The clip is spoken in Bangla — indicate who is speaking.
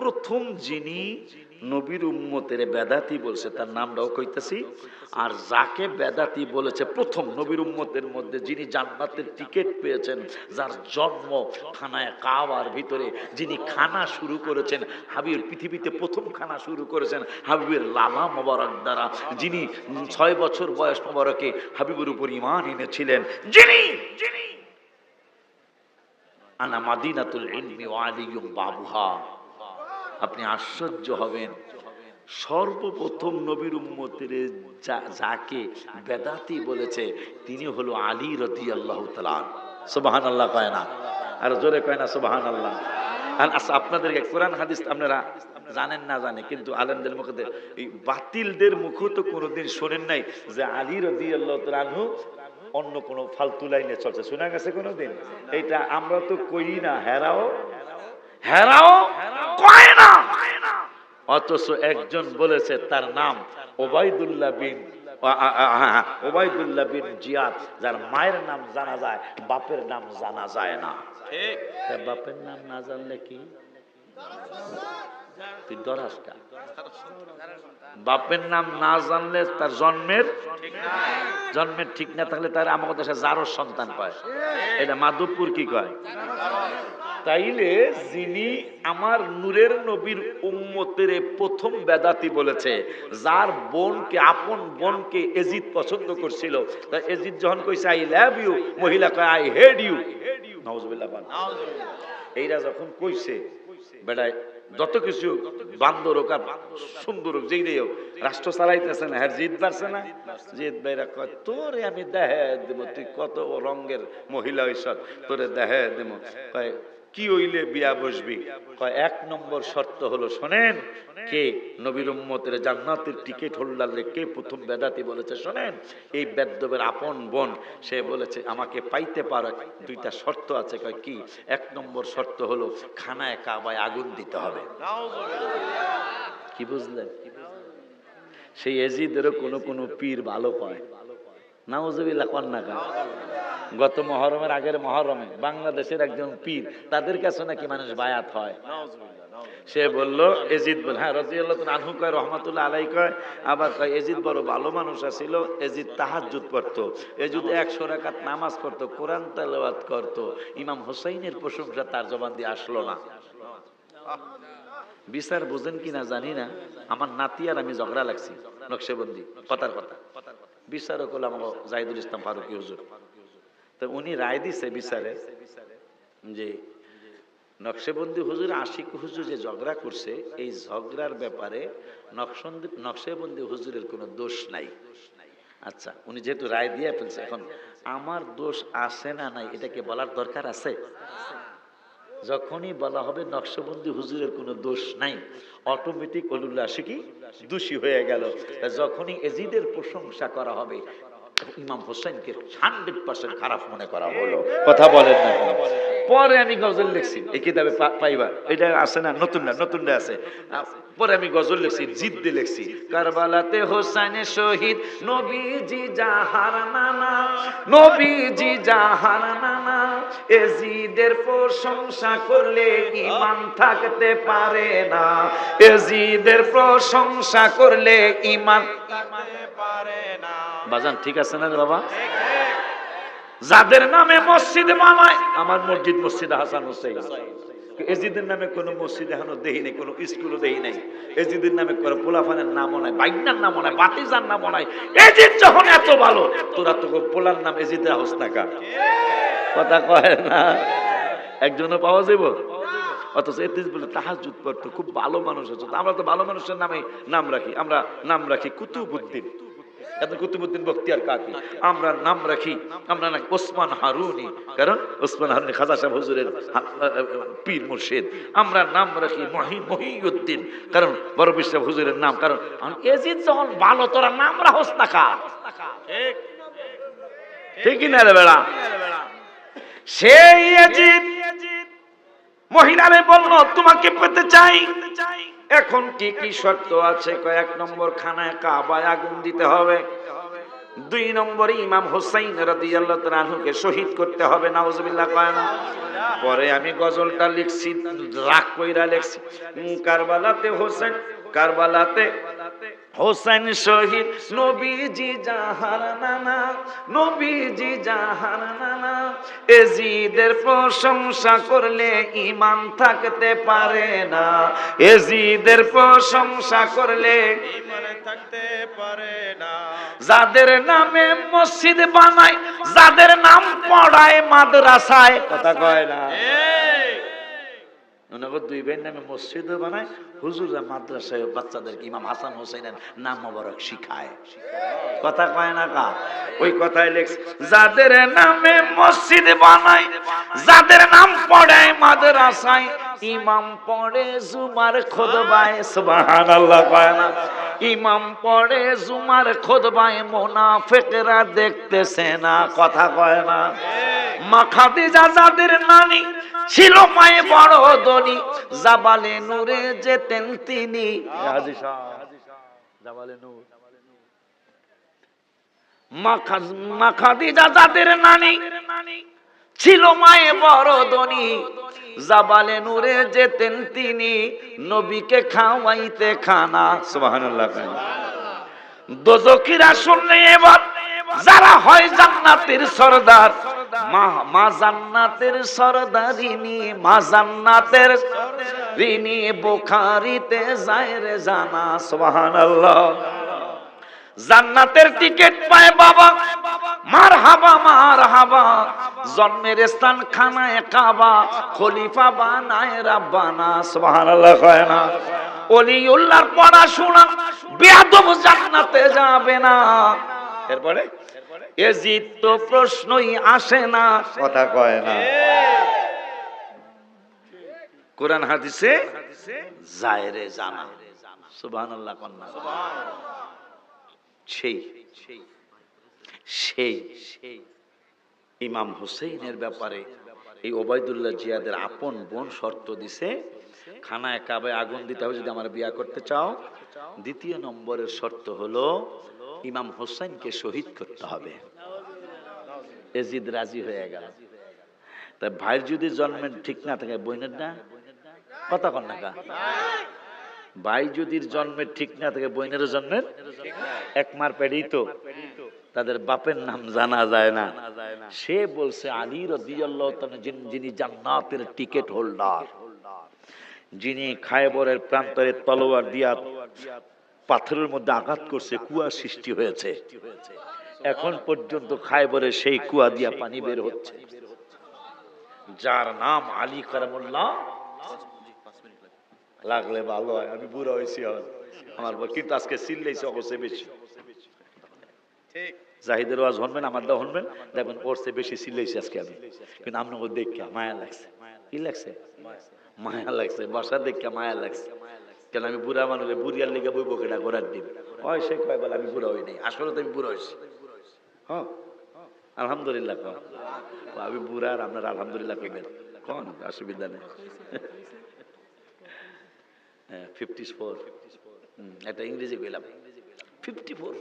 Speaker 1: প্রথম যিনি নবীর উম্মতের বেদাতি বলছে, তার নামটাও কইতেছি। আর যাকে বেদাতি বলেছে, প্রথম নবীর উম্মতের মধ্যে যিনি জান্নাতের টিকিট পেয়েছেন, যার জন্ম খানায় কাবার ভিতরে, যিনি খানা শুরু করেছেন, হাবিবের পৃথিবীতে প্রথম খানা শুরু করেছেন, হাবিবের লালা মোবারক দ্বারা, যিনি ছয় বছর বয়স মোবারকে হাবিবের উপর ইমান এনেছিলেন, যিনি যিনি। আনা মাদিনাতুল ইলমি ওয়া আলিয়ুম বাবুহা। আপনি আশ্চর্য হবেন। সর্বপ্রথম নবীর উম্মতের যাকে বেদাতি বলেছে, তিনি হলো আলী রদি আল্লাহ সুবাহান আল্লাহ কয় না। আর জোরে কয় না সুবাহান আল্লাহ আচ্ছা আপনাদেরকে কোরআন হাদিস আপনারা জানেন না জানে, কিন্তু আলেমদের মুখে এই বাতিলদের মুখও তো কোনোদিন শোনেন নাই যে আলী রদি আল্লাহ তালু অন্য কোনো ফালতু লাইনে চলছে। শোনা গেছে কোনোদিন? এইটা আমরা তো কই না, হেরাও হেরাও কয় না। অথচ একজন বলেছে তার নাম ওবায়দুল্লাহ বিন হ্যাঁ, হ্যাঁ, ওবায়দুল্লাহ বিন জিয়াদ যার মায়ের নাম জানা যায় বাপের নাম জানা যায় না। তা বাপের নাম না জানলে কি? তুই বাপের নাম না জানলে তার জন্মের জন্মের ঠিক না থাকলে তার আমাদের দেশে যারও সন্তান পায়। এটা মাধবপুর কি কয়? তাইলে যিনি আমার নূরের নবীর উম্মতের প্রথম বেদাতি বলেছে, যার বোনকে, আপন বোনকে এজিদ পছন্দ করছিল, তা এজিদ যখন কইছে, আই লাভ ইউ মহিলা কয়, আই হেড ইউ নওয়াজবিল্লাহ এইরা যখন কইছে বেটায় যত কিছু বান্দর হোক আর সুন্দর হোক, যেই হোক, রাষ্ট্র চালাইতেছে না হ্যাঁ জিত পারছে না? জিত ভাইরা কয়, তোরে আমি দেহে দেবো, তুই কত রঙের মহিলা হইস, তোরে দেহে দেবো। কয় কি হইলে বিয়া বসবি? এক নম্বর শর্ত হলো, শোনেন, কে নবীর উম্মতের জান্নাতের টিকিট হোল্ডারে কে প্রথম বেদাতি বলেছে, শোনেন, এই বেদ্যবের আপন বোন, সে বলেছে, আমাকে পাইতে পারে। দুইটা শর্ত আছে, কয়, কি? এক নম্বর শর্ত হলো, খানায় কাবায় আগুন দিতে হবে। কি বুঝলেন? সেই এজিদেরও কোনো কোনো পীর ভালো পায়। নাউজুবিল্লাহ, কন্যা কা গত মহরমের আগের মহরমে বাংলাদেশের একজন পীর তাদের কাছে নাকি মানুষ বায়াত হয়? সে বলল এজিদ বল হ্যাঁ তাআলা আনহু কয় রহমাতুল্লাহ আলাই কয় আবার কয় এজিদ বড় ভালো মানুষ আছিল এজিদ তাহাজ্জুদ পড়তো এজিদ 100 রাকাত নামাজ পড়তো কোরআন তেলাওয়াত করতো ইমাম হোসাইনের প্রশংসা তার জবান দিয়ে আসলো না। বিচার বুঝেন কিনা জানি না আমার নাতি আর আমি ঝগড়া লাগছি নকশেবন্দি কথার কথা। বিচারক হলো আমার জাহিদুল ইসলাম ফারুকি হুজুর। তো উনি রায় দিছে বিচারে যে নকশেবন্দি হুজুর, আশিক হুজুর যে ঝগড়া করছে, এই ঝগড়ার ব্যাপারে নকশেবন্দি হুজুরের কোনো দোষ নাই। আচ্ছা উনি যেহেতু রায় দিয়ে ফেলছে, এখন আমার দোষ আছে না নাই এটাকে বলার দরকার আছে? যখনই বলা হবে নকশবন্দি হুজুরের কোনো দোষ নাই অটোমেটিক অলুল্লাহ কি? দোষী হয়ে গেল। যখনই এজিদের প্রশংসা করা হবে ইমাম হোসেনকে হান্ড্রেড পার্সেন্ট খারাপ মনে করা হলো। কথা বলেন না? পরে আমি গজল লিখছি। এই কিতাবে পাইবা? এটা আছে না? নতুন না? নতুন না আছে। পরে আমি গজল লিখছি জিদ দিয়ে লিখছি। কারবালাতে হোসেনের শহীদ নবীজি জাহার নানা নবীজি জাহার নানা। এজিদের প্রশংসা করলে ইমান থাকতে পারে না। এজিদের প্রশংসা করলে ইমান বাজান, ঠিক আছে না বাবা? যাদের নামে মসজিদ বানায় আমার মসজিদ মসজিদ হাসান হোসেন। এজিদের নামে মসজিদ এখনও দেহি নেই স্কুলও দেহি এজিদের নামে পোলাফানের নামও নাই নামও নাই, বাতিজার নামও নাই। এজিদ যখন এত ভালো, তোরা তো পোলার নাম হোস টাকা কথা কয় না? একজনও পাওয়া যাব অথচ এতিস বলে তাহাজুদ পড়তো, খুব ভালো মানুষ হচ্ছে আমরা তো ভালো মানুষের নামে নাম রাখি, আমরা নাম রাখি কুতুবুদ্দিন এত কুতুবুদ্দিন বখতিয়ার কাকি? আমরা নাম রাখি আমরা নাকি ওসমান হারুনি কারণ ওসমান হারুনি খাজা সাহেব হুজুরের পীর মুর্শিদ। আমরা নাম রাখি মহি মহিউদ্দিন। কারণ বড় বিশ্বাস হুজুরের নাম কারণ এজিদ যখন ভালো তোরা নাম রাখস টাকা ঠিকই না রে বেড়া? সেই এজিদ মহিলারে বলল তোমাকে পেতে চাই। এখন কি কি শর্ত আছে? কয়েক নম্বর খানায় কাবায় আগুন দিতে হবে। দুই নম্বরে ইমাম হোসাইন রাহুকে শহীদ করতে হবে, নাউজুবিল্লাহ কয় না। পরে আমি গজলটা লিখছি, রাগ কইরা লিখছি। কারবালাতে হোসেন, কারবালাতে হোসেন শহীদ নবীজি জাহার নানা নবীজি জাহার নানা। এজিদের প্রশংসা করলে ইমান থাকতে পারে না। এজিদের প্রশংসা করলে
Speaker 2: ইমানে থাকতে পারে না।
Speaker 1: যাদের নামে মসজিদ বানায় যাদের নাম পড়ায় মাদ্রাসায় কথা কয় না। ওনাকে দুই ভাইয়ের নামে মসজিদও বানায়, হুজুরা মাদ্রাসায় বাচ্চাদেরকে ইমাম হাসান হোসেনের নাম মোবারক শিখায়। কথা কয় না কা? ওই কথায় লেখছে, যাদের নামে মসজিদ বানায়, যাদের নাম পড়ে মাদ্রাসায়, ইমাম পড়ে জুমার খোদবায়। সুবহানাল্লাহ, কয় না? ইমাম পড়ে জুমার খোদবায় মোনাফেকরা দেখতেছে না, কথা কয় না? মা খাদিজা যাদের নানি ছিল মায়ে বড় ধনী। জাবালে নূরে যেতেন তিনি। জাবালে নূর। মা খাদিজা যাদের নানি। ছিল মায়ে বড় ধনী। জাবালে নূরে যেতেন তিনি। নবীকে খাওয়াইতে খানা। সুবহানাল্লাহ। দোজকিরা শুনলে এবার যারা হয় জান্নাতের সর্দার, মা মা জান্নাতের সর্দারিনী মা জান্নাতের ঋণী বুখারিতে যায় রে জানা, সুবহানাল্লাহ। জান্নাতের টিকিট পায় বাবা মার হাবা মার হাবা জন্মের স্থান খানায় কাবা, খলিফা বানায় রাব্বানা, সুবহানাল্লাহ কয় না। অলিউল্লাহর পড়াশোনা বেয়াদব জান্নাতে যাবে না। এরপরে? এজিদ তো প্রশ্নই আসে না। কথা কয় না। কোরআন হাদিসে জায়রে জানা। সুবহানাল্লাহ কন্যা। সেই সেই ইমাম হুসেইনের ব্যাপারে এই ওবায়দুল্লাহ জিয়াদের আপন বোন শর্ত দিছে খানায় কাবে আগুন দিতে হবে যদি আমার বিয়া করতে চাও। দ্বিতীয় নম্বরের শর্ত হলো ইমাম হোসেনকে শহীদ করতে হবে। এজিদ রাজি হয়ে গেল। তা ভাইয়ের যদি জন্মের ঠিক না থাকে বোনের না? কথা কন না ভাই যদি জন্মের ঠিক না থাকে বোনের জন্মের? এক মার পেড়েই তো। তাদের বাপের নাম জানা যায় না। সে বলছে, আলী যিনি জান্নাতের টিকিট হোল্ডার, যিনি খায়বরের প্রান্তরে তলোয়ার দিয়া পাথরের মধ্যে আঘাত করছে কুয়া সৃষ্টি হয়েছে। এখন পর্যন্ত খায়বরে সেই কুয়া দিয়া পানি বের হচ্ছে। যার নাম আলী কারামুল্লাহ। লাগলে ভালো হয় আমি বুড়া হয়েছি আমার কিন্তু আজকে চিল্লাইছে অবশ্যই বেশি।
Speaker 2: ঠিক।
Speaker 1: জাহিদের ওয়াজ হনবেন আমারটা হনবেন দেখবেন ওর চেয়ে বেশি চিল্লাইছি আজকে আমি। কিন্তু আপনাকে দেখে মায়া লাগছে। কি লাগছে? মায়া লাগছে। বাসা দেখে মায়া লাগছে। কেন আমি বুড়া মানুষে বুড়িয়ার লেগে বই বকেটা করার দিন? হয় সে কয়, বলে আমি বুড়া হই নাই। আসলে তো আমি বুড়া হয়েছি। হ্যাঁ? আলহামদুলিল্লাহ আমি বুড়া আর আপনার আলহামদুলিল্লাহ কইবেন। কোন, অসুবিধা নেই। হ্যাঁ ফিফটি ফোর এটা ইংরেজি কইলাম। Fifty four